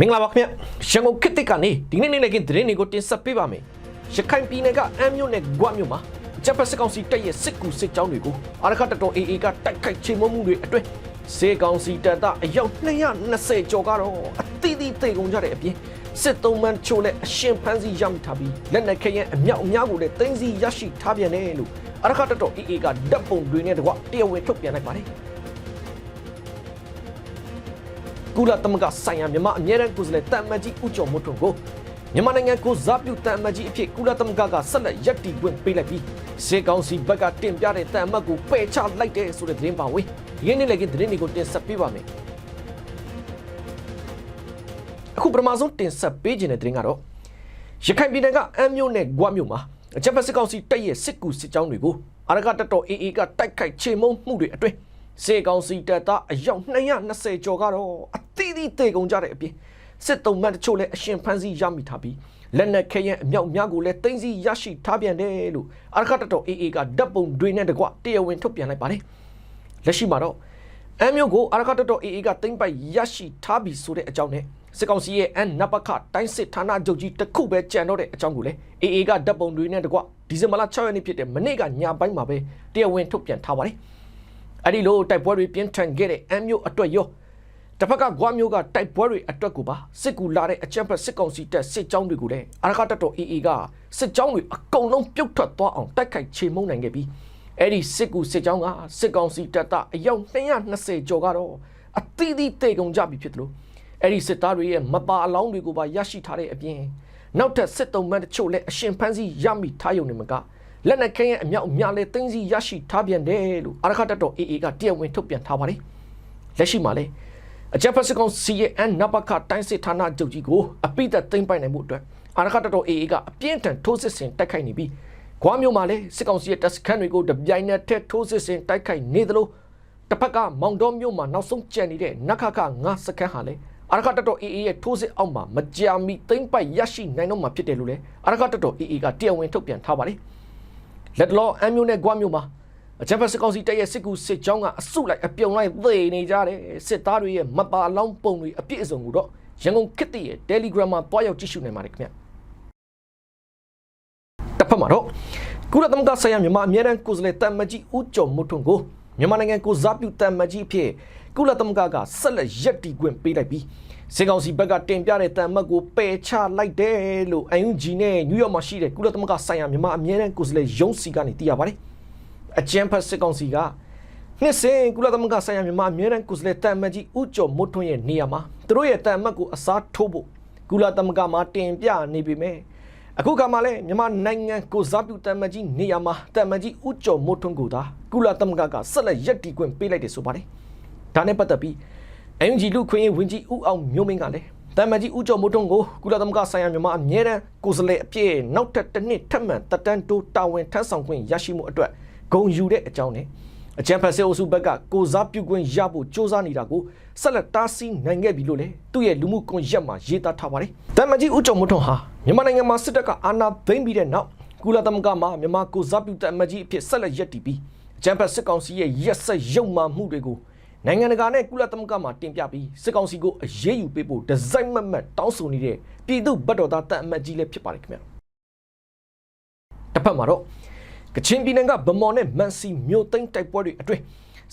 မင်္ဂလာပါခင်ဗျရန်ကုန်ခေတ်တစ်ကနေဒီနေ့နေ့လည်းကင်းသတင်းတွေကိုတင်ဆက်ပေးပါမယ်ရခိုင်ပြည်နယ်ကအမ်းမြို့နယ်ဂွမြို့မှာဂျပန်စစ်ကောင်စီတပ်ရဲ့စစ်ကူစစ်ကြောင်းတွေကိုအာရခတတော် AA ကတိုက်ခိုက်ချေမှုမှုတွေအတွင်းစေကောင်စီတပ်သားအယောက်220ကျော်ကတော့အသီးသီးတေကုန်ကြတဲ့အပြင်စစ်သုံးမှန်ချို့နဲ့အရှင်ဖန်းစီရမိထားပြီးလက်နက်ခဲယံအမြောက်အများကိုလည်းတင်းစီရရှိထားပြန်တယ်လို့အာရခတတော် AA ကဓာတ်ပုံတွေနဲ့တကွတရားဝင်ထုတ်ပြန်လိုက်ပါတယ် ကုလသမဂ္ဂဆိုင်ရာမြန်မာအမြဲတမ်းကိုယ်စားလှယ်တန်မတ်ကြီးဦးကျော်မိုးထွန်းကိုမြန်မာနိုင်ငံကိုဇာပြုတန်မတ်ကြီးအဖြစ်ကုလသမဂ္ဂကဆက်လက်ရပ်တည်ခွင့်ပေးလိုက်ပြီးစေကောင်စီဘက်ကတင်ပြတဲ့တန်မတ်ကိုပယ်ချလိုက်တဲ့ဆိုတဲ့သတင်းပါဝင်ဒီကနေ့လည်းကသတင်းတွေကိုတင်ဆက်ပေးပါမယ်အခုပထမဆုံးတင်ဆက်ပေးခြင်းတဲ့သတင်းကတော့ရခိုင်ပြည်နယ်ကအမ်းမြို့နယ်ဂွမြို့မှာအချက်ဖက်စစ်ကောင်စီတပ်ရဲ့စစ်ကူစစ်ကြောင်းတွေကိုအာရကတတော် AA ကတိုက်ခိုက်ချေမှုန်းမှုတွေအတွင်း စေကောင်စီတပ်သားအယောက်220ကျော်ကတော့အသီးသီးတေကုန်ကြတဲ့အပြင်စစ်တုံးမတ်တချို့လည်းအရှင်ဖမ်းဆီးရမိထားပြီးလက်နက်ခဲယံအမြောက်များကိုလည်းတင်းစီရရှိထားပြန်တယ်လို့အာရခတတော် AA ကဓာတ်ပုံတွေနဲ့တကွတရားဝင်ထုတ်ပြန်လိုက်ပါတယ်လက်ရှိမှာတော့အမ်မျိုးကိုအာရခတတော် AA ကတင်းပိုက်ရရှိထားပြီဆိုတဲ့အကြောင်းနဲ့စစ်ကောင်စီရဲ့အန်နပခတိုင်းစစ်ဌာနချုပ်ကြီးတစ်ခုပဲကြံတော့တဲ့အကြောင်းကိုလည်း AA ကဓာတ်ပုံတွေနဲ့တကွဒီဇင်ဘာလ6ရက်နေ့ဖြစ်တဲ့မနေ့ကညပိုင်းမှာပဲတရားဝင်ထုတ်ပြန်ထားပါတယ် အဲ့ဒီလိုတိုက်ပွဲတွေပြင်းထန်ခဲ့တဲ့အမ်းမျိုးအတွက်ရောတစ်ဖက်ကဂွားမျိုးကတိုက်ပွဲတွေအတွက်ကိုပါစစ်ကူလာတဲ့အကြမ်းဖက်စစ်ကောင်စီတပ်စစ်ကြောင်းတွေကိုလည်းအာရခတပ်တော် AA ကစစ်ကြောင်းတွေအကုန်လုံးပြုတ်ထွက်သွားအောင်တိုက်ခိုက်ချေမှုန်းနိုင်ခဲ့ပြီးအဲ့ဒီစစ်ကူစစ်ကြောင်းကစစ်ကောင်စီတပ်သားအယောက်220ကျော်ကတော့အသီးသီးတေကုန်ကြပြီဖြစ်တယ်လို့အဲ့ဒီစစ်သားတွေရဲ့မပါအလောင်းတွေကိုပါရရှိထားတဲ့အပြင်နောက်ထပ်စစ်တုံးမန်းတချို့လည်းအရှင်ဖမ်းစီရမိထားရုံနဲ့မက လက်နက်ခဲယံအမြောက်အများလဲတင်းစီရရှိထားပြန်တယ်လို့အာရခတတော် AA ကတရားဝင်ထုတ်ပြန်ထားပါတယ်လက်ရှိမှာလဲအကြပ်ဖက်စကောင်စီရဲ့အန်နဘခတိုင်းစစ်ဌာနချုပ်ကြီးကိုအပိသက်သိမ်းပိုင်နိုင်မှုအတွက်အာရခတတော် AA ကအပြင်းထန်ထိုးစစ်ဆင်တိုက်ခိုက်နေပြီးခွာမျိုးမှာလဲစစ်ကောင်စီရဲ့တပ်စခန်းတွေကိုတပြိုင်နက်တည်းထိုးစစ်ဆင်တိုက်ခိုက်နေသလိုတစ်ဖက်ကမောင်တော်မျိုးမှာနောက်ဆုံးကြံနေတဲ့နခခငါစခန်းဟာလဲအာရခတတော် AA ရဲ့ထိုးစစ်အောက်မှာမကြာမီသိမ်းပိုက်ရရှိနိုင်တော့မှာဖြစ်တယ်လို့လဲအာရခတတော် AA ကတရားဝင်ထုတ်ပြန်ထားပါတယ် လက်တလောအမ်မျိုးနဲ့ဂွမ်မျိုးမှာအကြံဖက်စစ်ကောင်စီတပ်ရဲ့စစ်ကူစစ်ကြောင်းကအစုလိုက်အပြုံလိုက်သေနေကြတယ်စစ်သားတွေရဲ့မပါလောင်းပုံတွေအပြည့်အစုံကိုတော့ရန်ကုန်ခေတ်တည်းရဲ့ Telegram မှာတွားရောက်ကြည့်ရှုနိုင်ပါတယ်ခင်ဗျတစ်ဖက်မှာတော့ကုလသမဂ္ဂဆိုင်ရာမြန်မာအမြဲတမ်းကိုယ်စားလှယ်တမ်မကြီးဦးကျော်မွတ်ထွန်းကိုမြန်မာနိုင်ငံကိုဇာပြုတမ်မကြီးအဖြစ် ကုလသမဂ္ဂကဆက်လက်ရက်တီခွင့်ပေးလိုက်ပြီးစေကောင်စီဘက်ကတင်ပြတဲ့တမ်မတ်ကိုပယ်ချလိုက်တယ်လို့ UNG နဲ့နယူးယောက်မှာရှိတဲ့ကုလသမဂ္ဂဆိုင်ရာမြန်မာအမြဲတမ်းကိုယ်စားလှယ်ရုံးစီကနေသိရပါတယ်အကြံဖတ်စစ်ကောင်စီကနှစ်စဉ်ကုလသမဂ္ဂဆိုင်ရာမြန်မာအမြဲတမ်းကိုယ်စားလှယ်တမ်မတ်ကြီးဦးကျော်မွတ်ထွန်းရဲ့နေရာမှာသူတို့ရဲ့တမ်မတ်ကိုအစားထိုးဖို့ကုလသမဂ္ဂမှာတင်ပြနေပြီမဲ့အခုကမှလည်းမြန်မာနိုင်ငံကိုစားပြုတမ်မတ်ကြီးနေရာမှာတမ်မတ်ကြီးဦးကျော်မိုးထွန်းကိုသာကုလသမဂ္ဂကဆက်လက်ရက်တီခွင့်ပေးလိုက်တယ်ဆိုပါတယ်။ ဒါနဲ့ပတ်သက်ပြီးအန်ဂျီလူခွင့်ရေးဝန်ကြီးဦးအောင်မျိုးမင်းကလည်းတမ်မတ်ကြီးဦးကျော်မိုးထွန်းကိုကုလသမဂ္ဂဆိုင်ရာမြန်မာအမြဲတမ်းကိုယ်စားလှယ်အပြည့်နောက်ထပ်တစ်နှစ်ထပ်မံတက်တန်းတိုးတာဝန်ထမ်းဆောင်ခွင့်ရရှိမှုအတွက်ဂုဏ်ယူတဲ့အကြောင်းနဲ့အကြံဖတ်စေအုပ်စုဘက်ကကိုစားပြုခွင့်ရဖို့စ조사နေတာကိုဆက်လက်တားဆီးနိုင်ခဲ့ပြီလို့လည်းသူ့ရဲ့လူမှုကွန်ရက်မှာရေးသားထားပါတယ်။တမန်ကြီးဦးကျော်မထွန်းဟာမြန်မာနိုင်ငံမှာစစ်တပ်ကအာဏာသိမ်းပြီးတဲ့နောက်ကုလသမဂ္ဂမှာမြန်မာကိုစားပြုတမန်ကြီးအဖြစ်ဆက်လက်ရပ်တည်ပြီးအကြံဖတ်စစ်ကောင်စီရဲ့ရက်ဆက်ရုံမှမှုတွေကို နိုင်ငံတကာနဲ့ကုလသမဂ္ဂမှာတင်ပြပြီးစစ်ကောင်စီကိုအရေးယူပေးဖို့ဒီဇိုင်းမတ်မတ်တောင်းဆိုနေတဲ့ပြည်သူ့ဗတ်တော်သားတန်အမတ်ကြီးလည်းဖြစ်ပါတယ်ခင်ဗျာ။တစ်ဖက်မှာတော့ကချင်ပြည်နယ်ကဗမော်နဲ့မန်စီမြို့သိမ်းတိုက်ပွဲတွေအတွင်း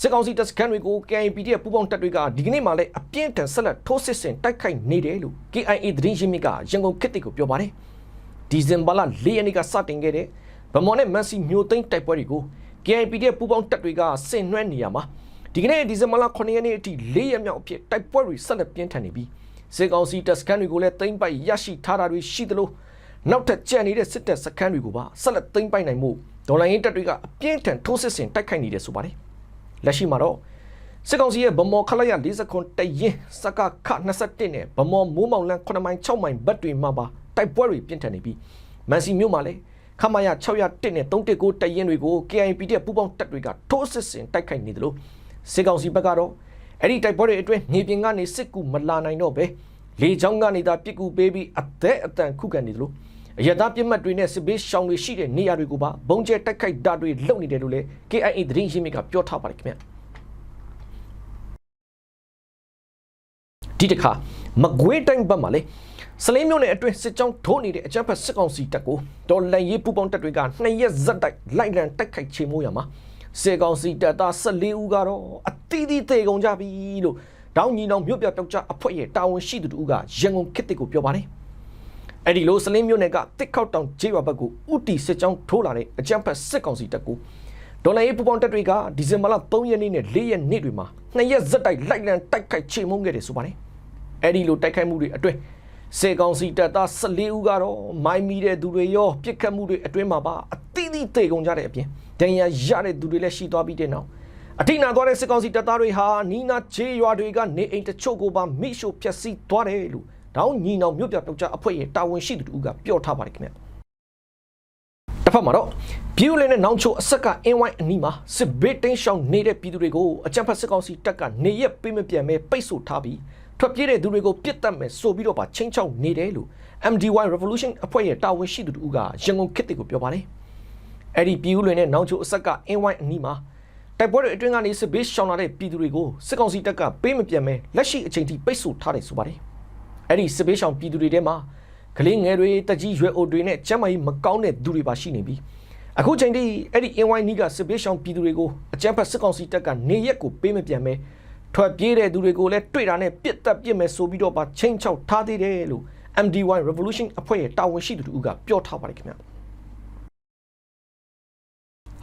စစ်ကောင်စီတပ်စခန်းတွေကို KNPD ရဲ့ပူးပေါင်းတပ်တွေကဒီကနေ့မှလည်းအပြင်းထန်ဆက်လက်ထိုးစစ်ဆင်တိုက်ခိုက်နေတယ်လို့ KIA သတင်းရင်းမြစ်ကရန်ကုန်ခေတ်ကိုပြောပါတယ်။ဒီဇင်ဘာလ၄ရက်နေ့ကစတင်ခဲ့တဲ့ဗမော်နဲ့မန်စီမြို့သိမ်းတိုက်ပွဲတွေကို KNPD ရဲ့ပူးပေါင်းတပ်တွေကဆင်နွှဲနေရမှာ ဒီကနေ့ဒီဇင်ဘာလ9ရက်နေ့အထိ၄ရက်မြောက်အဖြစ်တိုက်ပွဲတွေဆက်လက်ပြင်းထန်နေပြီးစစ်ကောင်စီတပ်စခန်းတွေကိုလည်းသိမ်းပိုက်ရရှိထားတာတွေရှိသလိုနောက်ထပ်ကြံနေတဲ့စစ်တပ်စခန်းတွေကိုပါဆက်လက်သိမ်းပိုက်နိုင်မှုဒေါ်လာရင်းတပ်တွေကအပြင်းထန်ထိုးစစ်ဆင်တိုက်ခိုက်နေတယ်ဆိုပါတယ်လက်ရှိမှာတော့စစ်ကောင်စီရဲ့ဗမော်ခလိုက်ရ40ခွန်တရင်စကခ21နဲ့ဗမော်မိုးမောင်လန်း9မိုင်6မိုင်ဘတ်တွေမှာပါတိုက်ပွဲတွေပြင်းထန်နေပြီးမန်စီမြို့မှာလည်းခမရ601နဲ့319တရင်တွေကို KIP တဲ့ပူးပေါင်းတပ်တွေကထိုးစစ်ဆင်တိုက်ခိုက်နေတယ်လို့ စစ်ကောင်စီဘက်ကတော့အဲ့ဒီတိုက်ပွဲတွေအတွင်းမြေပြင်ကနေစစ်ကူမလာနိုင်တော့ပဲလေချောင်းကနေသာပြစ်ကူပေးပြီးအသက်အတန်ခုခံနေတယ်လို့အရသာပြစ်မှတ်တွေနဲ့စစ်ဘေးရှောင်တွေရှိတဲ့နေရာတွေကိုပါဘုံကျဲတိုက်ခိုက်တာတွေလုပ်နေတယ်လို့လည်း KIA သတင်းရင်းမြစ်ကပြောထားပါတယ်ခင်ဗျဒီတစ်ခါမကွေးတိုင်းဘက်မှာလေစလင်းမျိုးနဲ့အတွင်းစစ်ကြောင်းထိုးနေတဲ့အကြမ်းဖက်စစ်ကောင်စီတပ်ကိုတော်လန်ရေးပူပေါင်းတပ်တွေကနှစ်ရက်ဇက်တိုက်လိုက်လံတိုက်ခိုက်ချေမှုရမှာ စစ်ကောင်စီတပ်သား14ဦးကတော့အတီးတီးသေကုန်ကြပြီလို့တောင်းညီနောင်မြို့ပြတောက်ကြအဖွဲ့ရဲ့တာဝန်ရှိသူတို့ကရန်ကုန်ခေတ်တစ်ကိုပြောပါတယ်အဲ့ဒီလိုစလင်းမျိုးနယ်ကတစ်ခောက်တောင်ကျေးရွာဘက်ကိုဥတီစစ်ကြောင်းထိုးလာတဲ့အကြမ်းဖက်စစ်ကောင်စီတပ်ကိုဒေါ်လာရေးပူပေါင်းတပ်တွေကဒီဇင်ဘာလ3ရက်နေ့နဲ့4ရက်နေ့တွေမှာနှစ်ရက်ဇက်တိုက်လိုက်လံတိုက်ခိုက်ချေမှုခဲ့တယ်ဆိုပါတယ်အဲ့ဒီလိုတိုက်ခိုက်မှုတွေအတွင်းစေကောင်စီတပ်သား14ဦးကတော့မိုင်းမီတဲ့သူတွေရောပြစ်ခတ်မှုတွေအတွင်းမှာပါအ တိအသီးသေကုန်ကြတဲ့အပြင်ဒဏ်ရာရတဲ့သူတွေလည်းရှိသွားပြီးတဲ့နောက်အထိနာသွားတဲ့စစ်ကောင်စီတပ်သားတွေဟာနီးနာချေးရွာတွေကနေအိမ်တချို့ကိုပါမိရှို့ဖျက်ဆီးသွားတယ်လို့တောင်းညီနောင်မြို့ပြတောက်ကြအဖွဲ့ရဲ့တာဝန်ရှိသူတို့ကပြောထားပါတယ်ခင်ဗျတစ်ဖက်မှာတော့ပြည်ဦးလင်းနဲ့နောင်ချိုအဆက်က NY အနီးမှာစစ်ဘေးတင်းရှောင်နေတဲ့ပြည်သူတွေကိုအကြံဖတ်စစ်ကောင်စီတပ်ကနေရက်ပေးမပြန်မဲပိတ်ဆို့ထားပြီးထွက်ပြေးတဲ့သူတွေကိုပြစ်တက်မယ်ဆိုပြီးတော့ပါချင်းချောက်နေတယ်လို့ MDY Revolution အဖွဲ့ရဲ့တာဝန်ရှိသူတို့ကရန်ကုန်ခေတ်တွေကိုပြောပါတယ် အဲ့ဒီပြည်ဦးလွင်နဲ့နောင်ချိုအဆက်က NY အနီးမှာတိုက်ပွဲတွေအတွင်းကနေစစ်ဘေးရှောင်လာတဲ့ပြည်သူတွေကိုစစ်ကောင်စီတပ်ကပေးမပြန်မဲလက်ရှိအချိန်ထိပိတ်ဆို့ထားတယ်ဆိုပါတယ်အဲ့ဒီစစ်ဘေးရှောင်ပြည်သူတွေထဲမှာကလေးငယ်တွေတက်ကြီးရွယ်အိုတွေနဲ့ကျန်းမာရေးမကောင်းတဲ့သူတွေပါရှိနေပြီးအခုချိန်ထိအဲ့ဒီ NY နီးကစစ်ဘေးရှောင်ပြည်သူတွေကိုအကြမ်းဖက်စစ်ကောင်စီတပ်ကနေရက်ကိုပေးမပြန်မဲထွက်ပြေးတဲ့သူတွေကိုလည်းတွေ့တာနဲ့ပြစ်တက်ပြစ်မယ်ဆိုပြီးတော့ပါချင်းချောက်ထားသေးတယ်လို့ MDY Revolution အဖွဲ့ရဲ့တာဝန်ရှိသူတို့ကပြောထားပါတယ်ခင်ဗျ